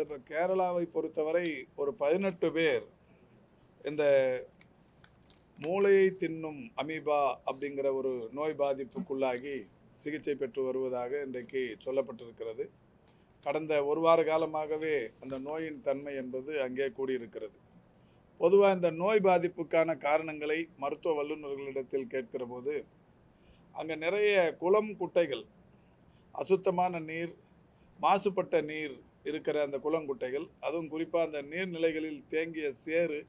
இப்போ கேரளாவை பொறுத்தவரை ஒரு பதினெட்டு பேர் இந்த மூளையை தின்னும் அமீபா அப்படிங்கிற ஒரு நோய் பாதிப்புக்குள்ளாகி சிகிச்சை பெற்று வருவதாக இன்றைக்கு சொல்லப்பட்டிருக்கிறது. கடந்த ஒரு வார காலமாகவே அந்த நோயின் தன்மை என்பது அங்கே கூடியிருக்கிறது. பொதுவாக இந்த நோய் பாதிப்புக்கான காரணங்களை மருத்துவ வல்லுநர்களிடத்தில் கேட்கிற போது அங்கே நிறைய குளம் குட்டைகள் அசுத்தமான நீர் மாசுபட்ட நீர் இருக்கிற அந்த குளங்குட்டைகள் அதுவும் குறிப்பாக அந்த நீர்நிலைகளில் தேங்கிய சேறு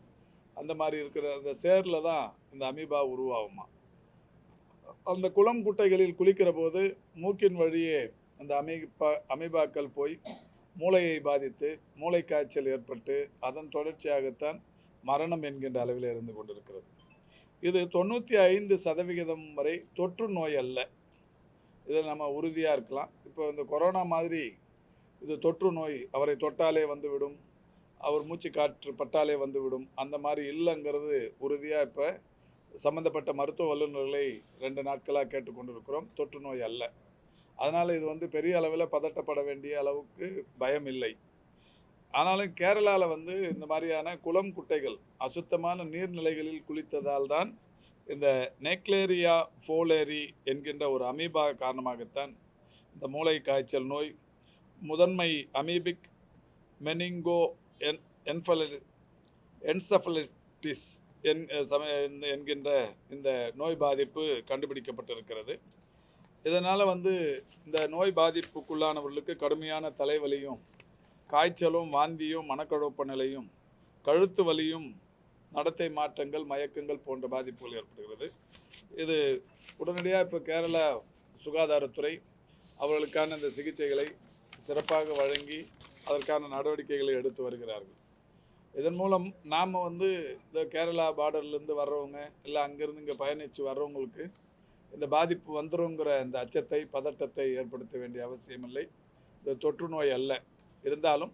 அந்த மாதிரி இருக்கிற அந்த சேரில் தான் இந்த அமீபா உருவாகுமா. அந்த குளம் குட்டைகளில் குளிக்கிற போது மூக்கின் வழியே அந்த அமீபா அமீபாக்கள் போய் மூளையை பாதித்து மூளை காய்ச்சல் ஏற்பட்டு அதன் தொடர்ச்சியாகத்தான் மரணம் என்கின்ற அளவில் இருந்து கொண்டிருக்கிறது. இது தொண்ணூற்றி ஐந்து சதவிகிதம் வரை தொற்று நோய் அல்ல. இதில் நம்ம உறுதியாக இருக்கலாம். இப்போ இந்த கொரோனா மாதிரி இது தொற்று நோய் அவரை தொட்டாலே வந்துவிடும் அவர் மூச்சு காற்று பட்டாலே வந்துவிடும் அந்த மாதிரி இல்லைங்கிறது உறுதியாக இப்போ சம்மந்தப்பட்ட மருத்துவ வல்லுநர்களை ரெண்டு நாட்களாக கேட்டுக்கொண்டிருக்கிறோம். தொற்று நோய் அல்ல. அதனால் இது வந்து பெரிய அளவில் பதட்டப்பட வேண்டிய அளவுக்கு பயம் இல்லை. ஆனாலும் கேரளாவில் வந்து இந்த மாதிரியான குளம் குட்டைகள் அசுத்தமான நீர்நிலைகளில் குளித்ததால் தான் இந்த நெக்லேரியா ஃபோலேரி என்கின்ற ஒரு அமீபா காரணமாகத்தான் இந்த மூளை காய்ச்சல் நோய் முதன்மை அமீபிக் மெனிங்கோ என் என்ஃபலி என்சஃபலிட்டிஸ் என் என்கின்ற இந்த நோய் பாதிப்பு கண்டுபிடிக்கப்பட்டிருக்கிறது. இதனால் வந்து இந்த நோய் பாதிப்புக்குள்ளானவர்களுக்கு கடுமையான தலைவலியும் காய்ச்சலும் வாந்தியும் மனக்கழப்பு நிலையும் கழுத்து வலியும் நடத்தை மாற்றங்கள் மயக்கங்கள் போன்ற பாதிப்புகள் ஏற்படுகிறது. இது உடனடியாக இப்போ கேரளா சுகாதாரத்துறை அவர்களுக்கான இந்த சிகிச்சைகளை சிறப்பாக வழங்கி அதற்கான நடவடிக்கைகளை எடுத்து வருகிறார்கள். இதன் மூலம் நாம் வந்து இந்த கேரளா பார்டர்லேருந்து வர்றவங்க இல்லை அங்கேருந்து இங்கே பயணித்து வர்றவங்களுக்கு இந்த பாதிப்பு வந்துருங்கிற இந்த அச்சத்தை பதட்டத்தை ஏற்படுத்த வேண்டிய அவசியமில்லை. இது தொற்று நோய் அல்ல. இருந்தாலும்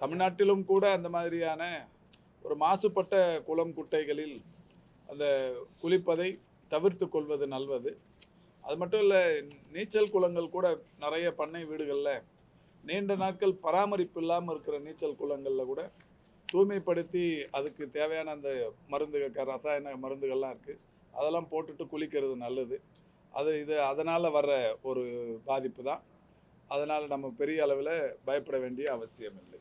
தமிழ்நாட்டிலும் கூட அந்த மாதிரியான ஒரு மாசுபட்ட குளம் குட்டைகளில் அந்த குளிப்பதை தவிர்த்து கொள்வது நல்லது. அது மட்டும் இல்லை நீச்சல் குளங்கள் கூட நிறைய பண்ணை வீடுகளில் நீண்ட நாட்கள் பராமரிப்பு இல்லாமல் இருக்கிற நீச்சல் குளங்களில் கூட தூய்மைப்படுத்தி அதுக்கு தேவையான அந்த மருந்துகள் க- ரசாயன மருந்துகள்லாம் இருக்குது அதெல்லாம் போட்டுட்டு குளிக்கிறது நல்லது. அது இது அதனால் வர்ற ஒரு பாதிப்பு தான். அதனால் நம்ம பெரிய அளவில் பயப்பட வேண்டிய அவசியம் இல்லை.